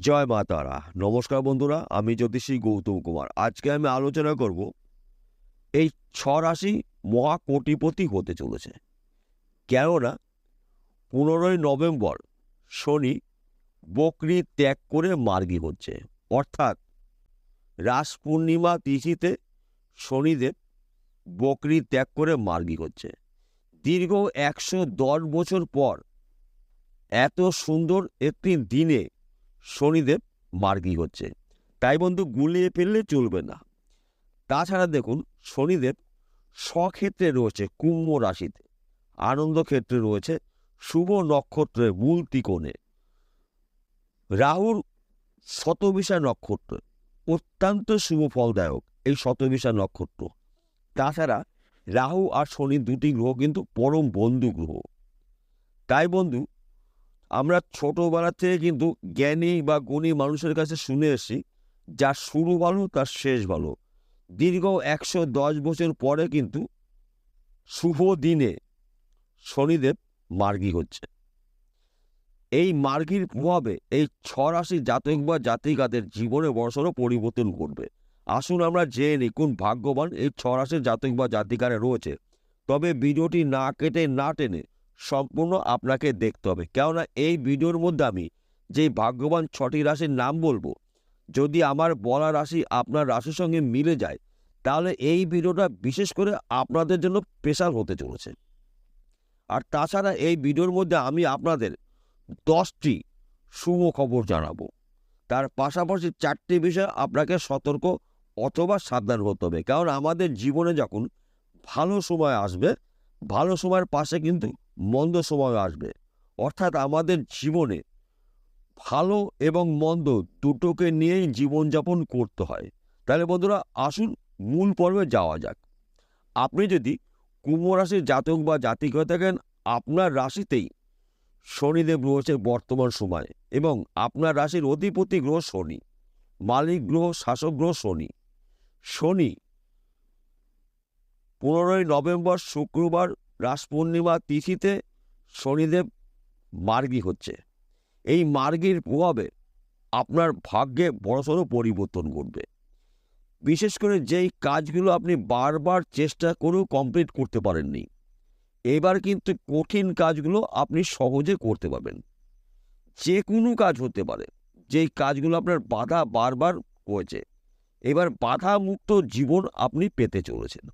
জয় মা তারা। নমস্কার বন্ধুরা, আমি জ্যোতিষী গৌতম কুমার। আজকে আমি আলোচনা করব এই ছ রাশি মহাকোটিপতি হতে চলেছে। কেননা পনেরোই নভেম্বর শনি বকরি ত্যাগ করে মার্গী হচ্ছে। অর্থাৎ রাস পূর্ণিমা তিথিতে শনিদেব বকরি ত্যাগ করে মার্গী হচ্ছে। দীর্ঘ একশো দশ বছর পর এত সুন্দর একটি দিনে শনিদেব মার্গী হচ্ছে। তাই বন্ধু গুলিয়ে ফেললে চলবে না। তাছাড়া দেখুন, শনিদেব স্বক্ষেত্রে রয়েছে কুম্ভ রাশিতে। আনন্দ ক্ষেত্রে রয়েছে শুভ নক্ষত্রের মূল ত্রিকোণে। রাহুর শতবিশা নক্ষত্র অত্যন্ত শুভ ফলদায়ক এই শতবিশা নক্ষত্র। তাছাড়া রাহু আর শনি দুটি গ্রহ কিন্তু পরম বন্ধু গ্রহ। তাই বন্ধু আমরা ছোটবেলা থেকে কিন্তু জ্ঞানী বা গুণী মানুষের কাছে শুনে এসেছি, যার শুরু ভালো, তার শেষ ভালো। দীর্ঘ একশো দশ বছর পরে কিন্তু শুভ দিনে শনিদেব মার্গী হচ্ছে। এই মার্গীর প্রভাবে এই ছ রাশির জাতক বা জাতিকাদের জীবনে বড়সড় পরিবর্তন করবে আসুন আমরা জেনে নিই কোন ভাগ্যবান এই ছ রাশির জাতক বা জাতিকারা রয়েছে। তবে ভিডিওটি না কেটে না টেনে সম্পূর্ণ আপনাকে দেখতে হবে। কেননা এই ভিডিওর মধ্যে আমি যে ভাগ্যবান ছটি রাশির নাম বলব, যদি আমার বলা রাশি আপনার রাশির সঙ্গে মিলে যায়, তাহলে এই ভিডিওটা বিশেষ করে আপনাদের জন্য স্পেশাল হতে চলেছে। আর তাছাড়া এই ভিডিওর মধ্যে আমি আপনাদের দশটি শুভ খবর জানাব। তার পাশাপাশি চারটি বিষয় আপনাকে সতর্ক অথবা সাবধান হতে হবে। কারণ আমাদের জীবনে যখন ভালো সময় আসবে, ভালো সময়ের পাশে কিন্তু মন্দ সময় আসবে। অর্থাৎ আমাদের জীবনে ভালো এবং মন্দ দুটোকে নিয়েই জীবনযাপন করতে হয়। তাহলে বন্ধুরা, আসুন মূল পর্বে যাওয়া যাক। আপনি যদি কুম্ভ রাশির জাতক বা জাতিক হয়ে থাকেন, আপনার রাশিতেই শনিদেব রয়েছে বর্তমান সময়ে এবং আপনার রাশির অধিপতি গ্রহ শনি, মালিক গ্রহ, শাসক গ্রহ শনি। শনি পনেরোই নভেম্বর, শুক্রবার রাস পূর্ণিমা তিথিতে শনিদেব মার্গী হচ্ছে। এই মার্গীর প্রভাবে আপনার ভাগ্যে বড়সড় পরিবর্তন ঘটবে। বিশেষ করে যেই কাজগুলো আপনি বারবার চেষ্টা করেও কমপ্লিট করতে পারেননি, এবার কিন্তু কঠিন কাজগুলো আপনি সহজে করতে পারবেন। যে কোনো কাজ হতে পারে, যেই কাজগুলো আপনার বাধা বারবার হয়েছে, এবার বাধা মুক্ত জীবন আপনি পেতে চলেছেন।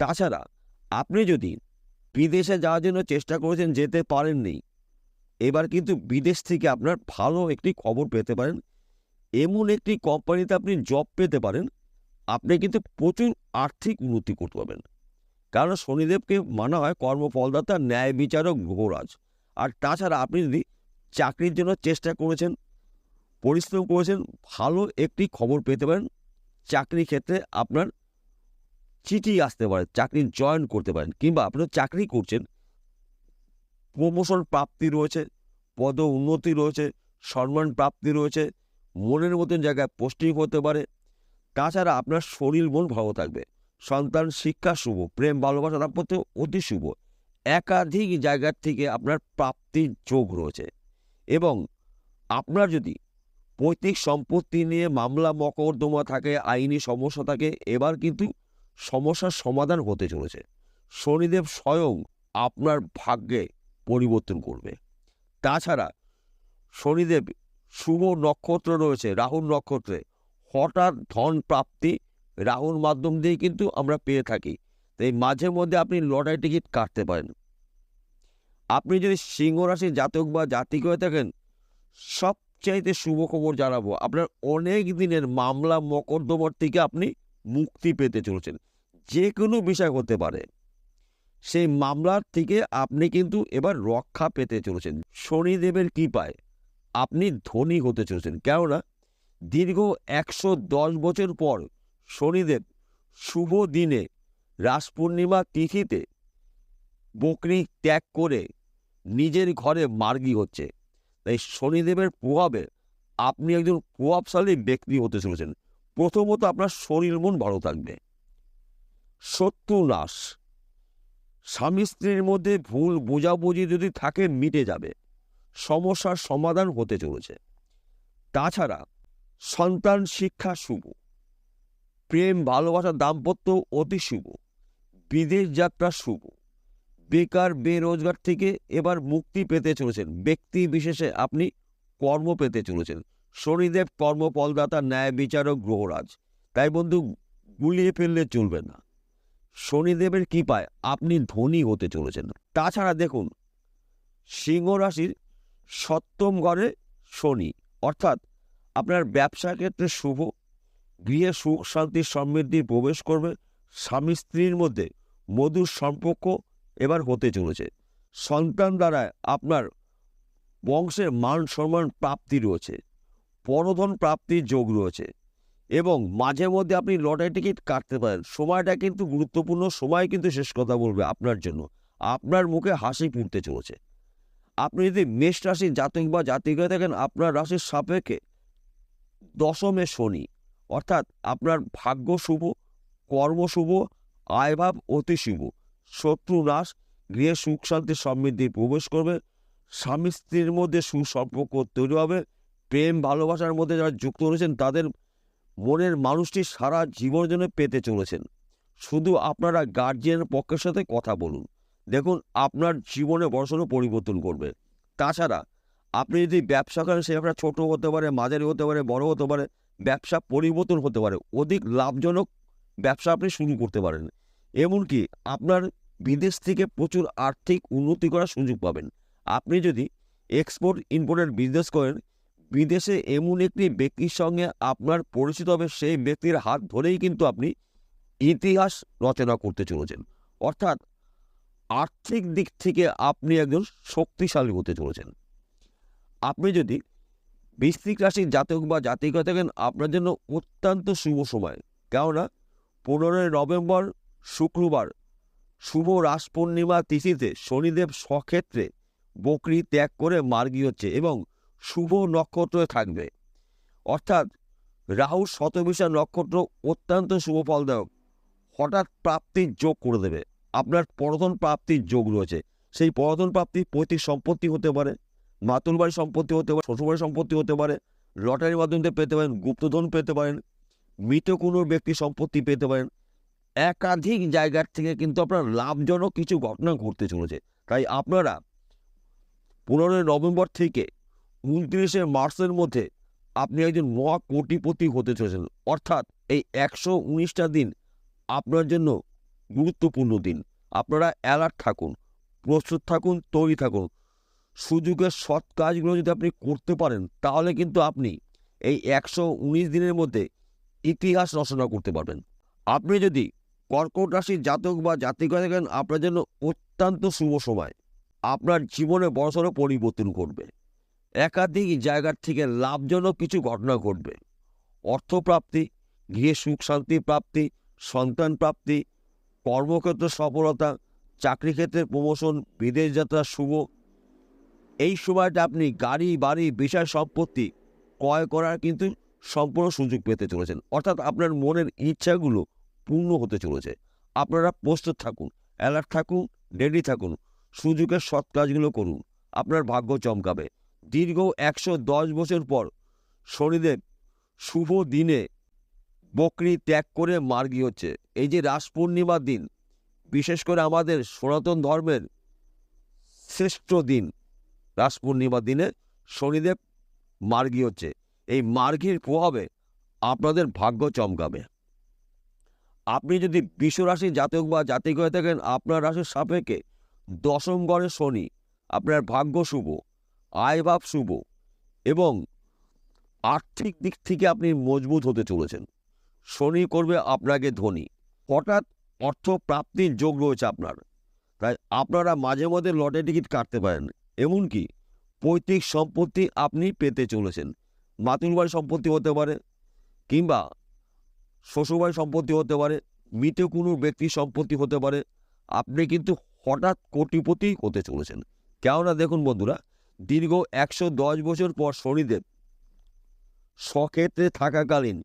তাছাড়া আপনি যদি বিদেশে যাওয়ার জন্য চেষ্টা করেছেন, যেতে পারেননি। এবার কিন্তু বিদেশ থেকে আপনার ভালো একটি খবর পেতে পারেন। এমন একটি কোম্পানিতে আপনি জব পেতে পারেন, আপনি কিন্তু প্রচুর আর্থিক উন্নতি করতে পারবেন। কারণ শনিদেবকে মানা হয় কর্মফলদাতা, ন্যায় বিচারক গ্রহরাজ আর তাছাড়া আপনি যদি চাকরির জন্য চেষ্টা করেছেন, পরিশ্রম করেছেন, ভালো একটি খবর পেতে পারেন। চাকরি ক্ষেত্রে আপনার চিঠি আসতে পারে, চাকরি জয়েন করতে পারেন, কিংবা আপনার চাকরি করছেন প্রমোশন প্রাপ্তি রয়েছে, পদ উন্নতি রয়েছে, সম্মান প্রাপ্তি রয়েছে, মনের মতন জায়গায় পোস্টিং হতে পারে। তাছাড়া আপনার শরীর মন ভালো থাকবে, সন্তান শিক্ষা শুভ, প্রেম, ভালোবাসা দাম্পত্য অতি শুভ। একাধিক জায়গার থেকে আপনার প্রাপ্তির যোগ রয়েছে। এবং আপনার যদি পৈতৃক সম্পত্তি নিয়ে মামলা মকদ্দমা থাকে, আইনি সমস্যা থাকে, এবার কিন্তু সমস্যার সমাধান হতে চলেছে। শনিদেব স্বয়ং আপনার ভাগ্যে পরিবর্তন করবে। তাছাড়া শনিদেব শুভ নক্ষত্র রয়েছে রাহুল নক্ষত্রে। হঠাৎ ধন প্রাপ্তি রাহুর মাধ্যম দিয়ে কিন্তু আমরা পেয়ে থাকি। তাই মাঝে মধ্যে আপনি লটারি টিকিট কাটতে পারেন। আপনি যদি সিংহ রাশির জাতক বা জাতিক হয়ে থাকেন, সবচাইতে শুভ খবর জানাব, আপনার অনেক দিনের মামলা, মকদ্দমার থেকে আপনি মুক্তি পেতে চলেছেন। যে কোনো বিষয় হতে পারে। সেই মামলার থেকে আপনি কিন্তু এবার রক্ষা পেতে চলেছেন। শনিদেবের কৃপায় আপনি ধনী হতে চলেছেন। কেননা দীর্ঘ একশো দশ বছর পর শনিদেব শুভ দিনে রাস পূর্ণিমা তিথিতে বকরি ত্যাগ করে নিজের ঘরে মার্গী হচ্ছে। তাই শনিদেবের প্রভাবে আপনি একজন প্রভাবশালী ব্যক্তি হতে চলেছেন। প্রথমত আপনার শরীর মন ভালো থাকবে। শত্রু নাশ। স্বামী স্ত্রীর মধ্যে ভুল বোঝাবুঝি যদি থাকে, মিটে যাবে। সমস্যার সমাধান হতে চলেছে। তাছাড়া সন্তান শিক্ষা শুভ। প্রেম, ভালোবাসা, দাম্পত্য অতি শুভ। বিদেশ যাত্রা শুভ। বেকার, বেরোজগার থেকে এবার মুক্তি পেতে চলেছেন। ব্যক্তি বিশেষে আপনি কর্ম পেতে চলেছেন। শনিদেব কর্মফলদাতা ন্যায় বিচারক গ্রহরাজ। তাই বন্ধু, গুলিয়ে ফেললে চলবে না। শনিদেবের কৃপায় আপনি ধনী হতে চলেছেন। তাছাড়া দেখুন, সিংহ রাশির সপ্তম ঘরে শনি, অর্থাৎ আপনার ব্যবসা ক্ষেত্রে শুভ, গৃহে সুখ, শান্তি, সমৃদ্ধি প্রবেশ করবে। স্বামী স্ত্রীর মধ্যে মধুর সম্পর্ক এবার হতে চলেছে। সন্তান দ্বারা আপনার বংশের মান সম্মান প্রাপ্তি রয়েছে। পরধন প্রাপ্তির যোগ রয়েছে। এবং মাঝে মধ্যে আপনি লটারি টিকিট কাটতে পারেন। সময়টা কিন্তু গুরুত্বপূর্ণ, সময় কিন্তু শেষ কথা বলবে আপনার জন্য। আপনার মুখে হাসি ফুটতে চলেছে। আপনি যদি মেষ রাশির জাতক বা জাতিকা থাকেন, আপনার রাশির সাপেক্ষে দশমে শনি। অর্থাৎ আপনার ভাগ্য শুভ, কর্ম শুভ, আয়ভাব অতি শুভ। শত্রু নাশ, গৃহে সুখ শান্তি সমৃদ্ধি প্রবেশ করবে। স্বামী স্ত্রীর মধ্যে সুসম্পর্ক তৈরি হবে। প্রেম ভালোবাসার মধ্যে যারা যুক্ত রয়েছেন, তাদের মনের মানুষটি সারা জীবনের জন্য পেতে চলেছেন। শুধু আপনারা গার্জিয়ানের পক্ষের সাথে কথা বলুন। দেখুন, আপনার জীবনে বড়সড় পরিবর্তন করবে তাছাড়া, আপনি যদি ব্যবসা করেন, সে ব্যবসা ছোটো হতে পারে, মাঝারি হতে পারে, বড় হতে পারে, ব্যবসা পরিবর্তন হতে পারে, অধিক লাভজনক ব্যবসা আপনি শুরু করতে পারেন। এমনকি আপনার বিদেশ থেকে প্রচুর আর্থিক উন্নতি করার সুযোগ পাবেন। আপনি যদি এক্সপোর্ট ইম্পোর্টের বিজনেস করেন বিদেশে এমন একটি ব্যক্তির সঙ্গে আপনার পরিচিত হবে, সেই ব্যক্তির হাত ধরেই কিন্তু আপনি ইতিহাস রচনা করতে চলেছেন। অর্থাৎ আর্থিক দিক থেকে আপনি একজন শক্তিশালী হতে চলেছেন। আপনি যদি বৃশ্চিক রাশির জাতক বা জাতিকা থাকেন, আপনার জন্য অত্যন্ত শুভ সময়। কেননা পনেরোই নভেম্বর শুক্রবার শুভ রাস পূর্ণিমা তিথিতে শনিদেব স্বক্ষেত্রে বকরি ত্যাগ করে মার্গী হচ্ছে এবং শুভ নক্ষত্রে থাকবে। অর্থাৎ রাহু শতবিশা নক্ষত্র অত্যন্ত শুভ ফলদায়ক। হঠাৎ প্রাপ্তির যোগ করে দেবে। আপনার পরধন প্রাপ্তির যোগ রয়েছে। সেই পরধন প্রাপ্তি পৈতৃক সম্পত্তি হতে পারে, মাতুল বাড়ি সম্পত্তি হতে পারে শ্বশুরবাড়ির সম্পত্তি হতে পারে, লটারির মাধ্যমে পেতে পারেন, গুপ্তধন পেতে পারেন, মৃত কোনো ব্যক্তি সম্পত্তি পেতে পারেন। একাধিক জায়গার থেকে কিন্তু আপনার লাভজনক কিছু ঘটনা ঘটতে চলেছে। তাই আপনারা পনেরোই নভেম্বর থেকে উনত্রিশে মার্চের মধ্যে আপনি একজন মহা কোটিপতি হতে চলেছেন। অর্থাৎ এই একশো উনিশটা দিন আপনার জন্য গুরুত্বপূর্ণ দিন। আপনারা অ্যালার্ট থাকুন, প্রস্তুত থাকুন, তৈরি থাকুন। সুযোগের সৎ কাজগুলো যদি আপনি করতে পারেন, তাহলে কিন্তু আপনি এই একশো উনিশ দিনের মধ্যে ইতিহাস রচনা করতে পারবেন। আপনি যদি কর্কট রাশির জাতক বা জাতিকা থাকেন, আপনার জন্য অত্যন্ত শুভ সময়। আপনার জীবনে বড়সড় পরিবর্তন করবে একাধিক জায়গার থেকে লাভজনক কিছু ঘটনা ঘটবে। অর্থপ্রাপ্তি, গৃহে সুখ শান্তি প্রাপ্তি, সন্তান প্রাপ্তি, কর্মক্ষেত্র সফলতা, চাকরি ক্ষেত্রে প্রমোশন বিদেশ যাত্রা শুভ। এই সময়টা আপনি গাড়ি, বাড়ি বিষয় সম্পত্তি ক্রয় করার কিন্তু সম্পূর্ণ সুযোগ পেতে চলেছেন। অর্থাৎ আপনার মনের ইচ্ছাগুলো পূর্ণ হতে চলেছে। আপনারা প্রস্তুত থাকুন অ্যালার্ট থাকুন রেডি থাকুন, সুযোগের সৎ কাজগুলো করুন। আপনার ভাগ্য চমকাবে। দীর্ঘ একশো দশ বছর পর শনিদেব শুভ দিনে বকরি ত্যাগ করে মার্গী হচ্ছে। এই যে রাস পূর্ণিমার দিন, বিশেষ করে আমাদের সনাতন ধর্মের শ্রেষ্ঠ দিন, রাস পূর্ণিমার দিনে শনিদেব মার্গী হচ্ছে। এই মার্গীর প্রভাবে আপনাদের ভাগ্য চমকাবে। আপনি যদি বিশ্বরাশির জাতক বা জাতিক হয়ে থাকেন, আপনার রাশির সাপেক্ষে দশম গড়ে শনি, আপনার ভাগ্য শুভ। আয়ভাব শুভ এবং আর্থিক দিক থেকে আপনি মজবুত হতে চলেছেন। শনি করবে আপনাকে ধনী। হঠাৎ অর্থ প্রাপ্তির যোগ রয়েছে আপনার। তাই আপনারা মাঝে মধ্যে লটারি টিকিট কাটতে পারেন। এমনকি পৈতৃক সম্পত্তি আপনি পেতে চলেছেন। মাতুল বাড়ি সম্পত্তি হতে পারে কিংবা শ্বশুরবাড়ি সম্পত্তি হতে পারে, মৃত কোনো ব্যক্তির সম্পত্তি হতে পারে। আপনি কিন্তু হঠাৎ কোটিপতি হতে চলেছেন। কেননা দেখুন বন্ধুরা দীর্ঘ একশো দশ বছর পর শনিদেব স্বক্ষেত্রে থাকাকালীন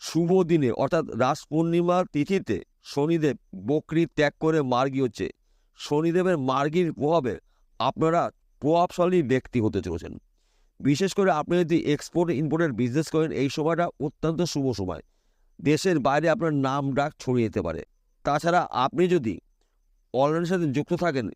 শুভ দিনে, অর্থাৎ রাস পূর্ণিমার তিথিতে শনিদেব বকরি ত্যাগ করে মার্গী হচ্ছে। শনিদেবের মার্গীর প্রভাবে আপনারা প্রভাবশালী ব্যক্তি হতে চলেছেন। বিশেষ করে আপনি যদি এক্সপোর্ট ইম্পোর্টের বিজনেস করেন, এই সময়টা অত্যন্ত শুভ সময়। দেশের বাইরে আপনার নাম ডাক ছড়িয়ে যেতে পারে। তাছাড়া আপনি যদি অনলাইনের সাথে যুক্ত থাকেন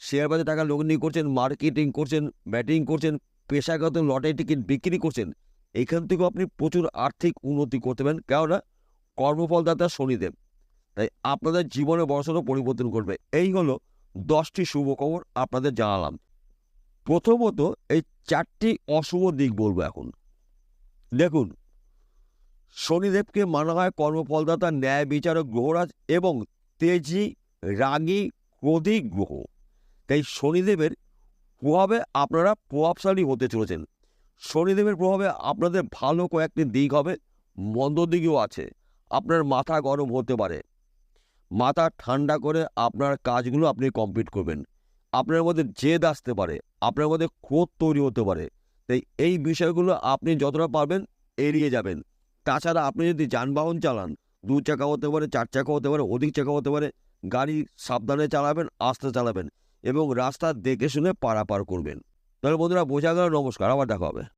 শেয়ার বাজারে টাকা লগ্নি করছেন, মার্কেটিং করছেন, ব্যাটিং করছেন, পেশাগত লটারি টিকিট বিক্রি করছেন, এখান থেকেও আপনি প্রচুর আর্থিক উন্নতি করতে পারেন। কেননা কর্মফলদাতা শনিদেব, তাই আপনাদের জীবনে বড়সড় পরিবর্তন করবে এই হলো দশটি শুভ খবর আপনাদের জানালাম। প্রথমত, এই চারটি অশুভ দিক বলব এখন। দেখুন, শনিদেবকে মানা হয় কর্মফলদাতা, ন্যায় বিচারক, গ্রহরাজ এবং তেজি, রাগী, ক্রোধী গ্রহ। তাই শনিদেবের প্রভাবে আপনারা প্রভাবশালী হতে চলেছেন। শনিদেবের প্রভাবে আপনাদের ভালো কয়েকটি দিক হবে, মন্দ দিকও আছে। আপনার মাথা গরম হতে পারে। মাথা ঠান্ডা করে আপনার কাজগুলো আপনি কমপ্লিট করবেন। আপনার মধ্যে জেদ আসতে পারে, আপনার মধ্যে ক্রোধ তৈরি হতে পারে। তাই এই বিষয়গুলো আপনি যতটা পারবেন এড়িয়ে যাবেন। তাছাড়া আপনি যদি যানবাহন চালান, দু চাকা হতে পারে, চার চাকা হতে পারে, অধিক চাকা হতে পারে, গাড়ি সাবধানে চালাবেন, আস্তে চালাবেন। এবং রাস্তা দেখে শুনে পারাপার করবেন। তাহলে বন্ধুরা বোঝা গেল নমস্কার আবার দেখা হবে।